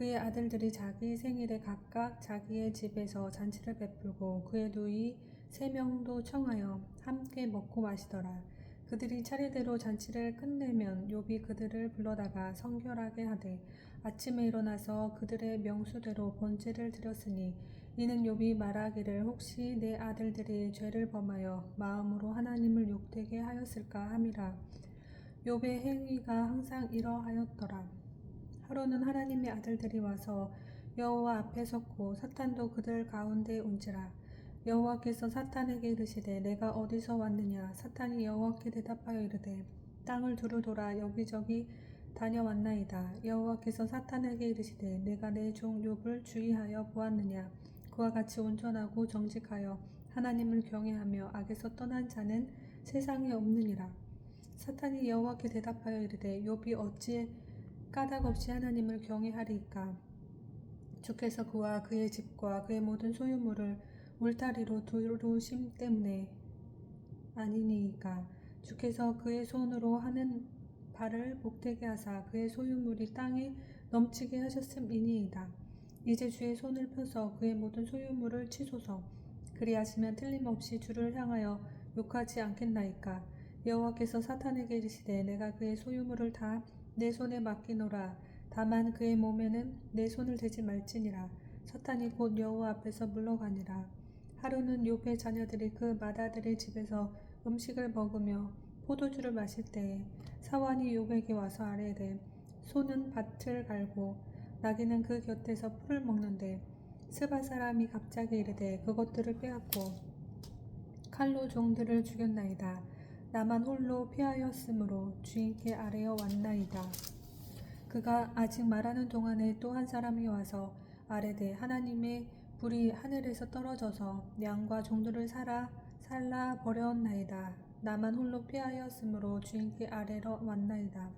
그의 아들들이 자기 생일에 각각 자기의 집에서 잔치를 베풀고 그의 누이 세 명도 청하여 함께 먹고 마시더라. 그들이 차례대로 잔치를 끝내면 욥이 그들을 불러다가 성결하게 하되 아침에 일어나서 그들의 명수대로 번제를 드렸으니 이는 욥이 말하기를 혹시 내 아들들이 죄를 범하여 마음으로 하나님을 욕되게 하였을까 함이라. 욥의 행위가 항상 이러하였더라. 하루는 하나님의 아들들이 와서 여호와 앞에 섰고 사탄도 그들 가운데 온지라. 여호와께서 사탄에게 이르시되 내가 어디서 왔느냐? 사탄이 여호와께 대답하여 이르되 땅을 두루 돌아 여기저기 다녀왔나이다. 여호와께서 사탄에게 이르시되 내가 내 종 욥을 주의하여 보았느냐? 그와 같이 온전하고 정직하여 하나님을 경외하며 악에서 떠난 자는 세상에 없느니라. 사탄이 여호와께 대답하여 이르되 욥이 어찌 까닭 없이 하나님을 경외하리이까? 주께서 그와 그의 집과 그의 모든 소유물을 울타리로 두루심 때문에 아니니이까? 주께서 그의 손으로 하는 발을 복되게 하사 그의 소유물이 땅에 넘치게 하셨음이니이다. 이제 주의 손을 펴서 그의 모든 소유물을 치소서. 그리하시면 틀림없이 주를 향하여 욕하지 않겠나이까? 여호와께서 사탄에게 이르시되 내가 그의 소유물을 다 내 손에 맡기노라. 다만 그의 몸에는 내 손을 대지 말지니라. 사탄이 곧 여호와 앞에서 물러가니라. 하루는 욥의 자녀들이 그 마다들의 집에서 음식을 먹으며 포도주를 마실 때에 사환이 욥에게 와서 아뢰되 소는 밭을 갈고 나귀는 그 곁에서 풀을 먹는데 스바 사람이 갑자기 이르되 그것들을 빼앗고 칼로 종들을 죽였나이다. 나만 홀로 피하였으므로 주인께 아뢰어 왔나이다. 그가 아직 말하는 동안에 또 한 사람이 와서 아뢰되 하나님의 불이 하늘에서 떨어져서 양과 종들을 살아 살라 버렸나이다. 나만 홀로 피하였으므로 주인께 아뢰러 왔나이다.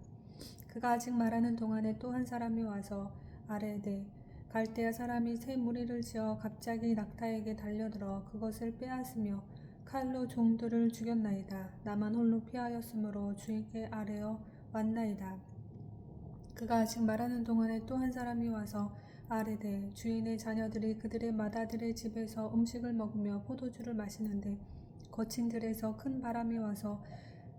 그가 아직 말하는 동안에 또 한 사람이 와서 아뢰되 갈대아 사람이 새 무리를 지어 갑자기 낙타에게 달려들어 그것을 빼앗으며 칼로 종들을 죽였나이다. 나만 홀로 피하였으므로 주인께 아뢰어 왔나이다. 그가 아직 말하는 동안에 또 한 사람이 와서 아뢰되 주인의 자녀들이 그들의 마다들의 집에서 음식을 먹으며 포도주를 마시는데 거친 들에서 큰 바람이 와서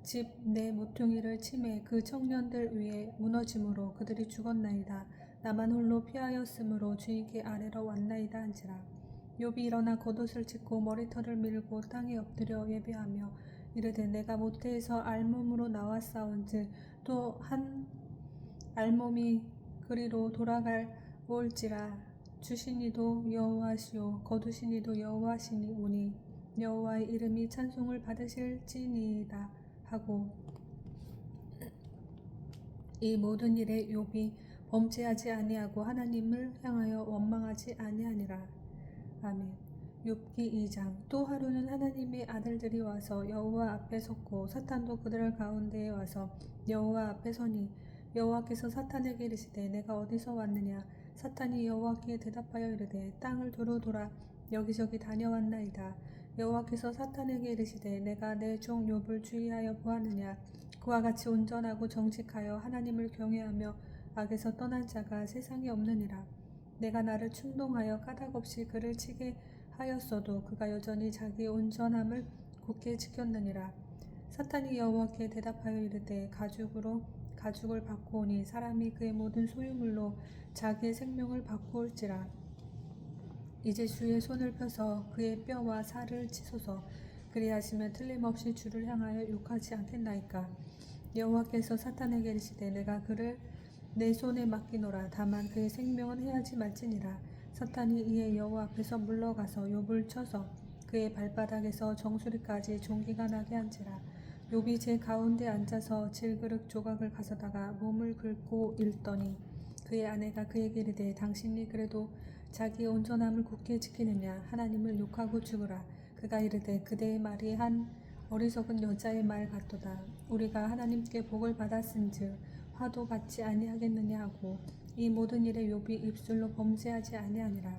집 내 모퉁이를 치매 그 청년들 위에 무너짐으로 그들이 죽었나이다. 나만 홀로 피하였으므로 주인께 아뢰러 왔나이다 한지라. 욥이 일어나 겉옷을 찢고 머리털을 밀고 땅에 엎드려 예배하며 이르되 내가 모태에서 알몸으로 나왔사온즉 또 한 알몸이 그리로 돌아갈 올지라. 주신 이도 여호와시오 거두신 이도 여호와시니 오니 여호와의 이름이 찬송을 받으실지니이다 하고. 이 모든 일에 욥이 범죄하지 아니하고 하나님을 향하여 원망하지 아니하니라 아멘. 욥기 2장 또 하루는 하나님의 아들들이 와서 여호와 앞에 섰고 사탄도 그들 가운데에 와서 여호와 앞에 서니 여호와께서 사탄에게 이르시되 내가 어디서 왔느냐? 사탄이 여호와께 대답하여 이르되 땅을 두루 돌아 여기저기 다녀왔나이다. 여호와께서 사탄에게 이르시되 내가 내 종 욥을 주의하여 보았느냐? 그와 같이 온전하고 정직하여 하나님을 경외하며 악에서 떠난 자가 세상에 없느니라 내가 나를 충동하여 까닭없이 그를 치게 하였어도 그가 여전히 자기의 온전함을 굳게 지켰느니라. 사탄이 여호와께 대답하여 이르되 가죽으로 가죽을 받고 오니 사람이 그의 모든 소유물로 자기의 생명을 받고 올지라. 이제 주의 손을 펴서 그의 뼈와 살을 치소서. 그리하시면 틀림없이 주를 향하여 욕하지 않겠나이까. 여호와께서 사탄에게 이르시되 내가 그를 내 손에 맡기노라. 다만 그의 생명은 해하지 말지니라. 사탄이 이에 여호와 앞에서 물러가서 욥을 쳐서 그의 발바닥에서 정수리까지 종기가 나게 한지라. 욥이 제 가운데 앉아서 질그릇 조각을 가져다가 몸을 긁고 읽더니 그의 아내가 그에게 이르되 당신이 그래도 자기의 온전함을 굳게 지키느냐? 하나님을 욕하고 죽으라. 그가 이르되 그대의 말이 한 어리석은 여자의 말 같도다. 우리가 하나님께 복을 받았은즉 화도 받지 아니하겠느냐 하고 이 모든 일에 욥이 입술로 범죄하지 아니하니라.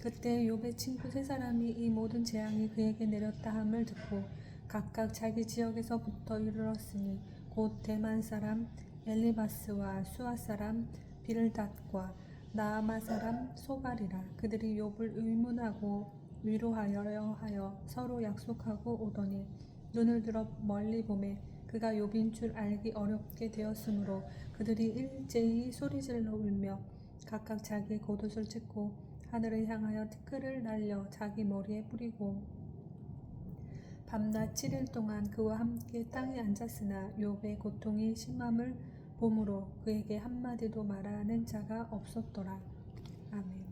그때 욥의 친구 세 사람이 이 모든 재앙이 그에게 내렸다 함을 듣고 각각 자기 지역에서부터 이르렀으니 곧 대만 사람 엘리바스와 수아 사람 빌닷과 나아마 사람 소갈이라. 그들이 욥을 의문하고 위로하여 하여 서로 약속하고 오더니 눈을 들어 멀리 보매 그가 욥인 줄 알기 어렵게 되었으므로 그들이 일제히 소리질러 울며 각각 자기 겉옷을 찢고 하늘을 향하여 티끌을 날려 자기 머리에 뿌리고 밤낮 7일 동안 그와 함께 땅에 앉았으나 욥의 고통이 심함을 보므로 그에게 한마디도 말하는 자가 없었더라. 아멘.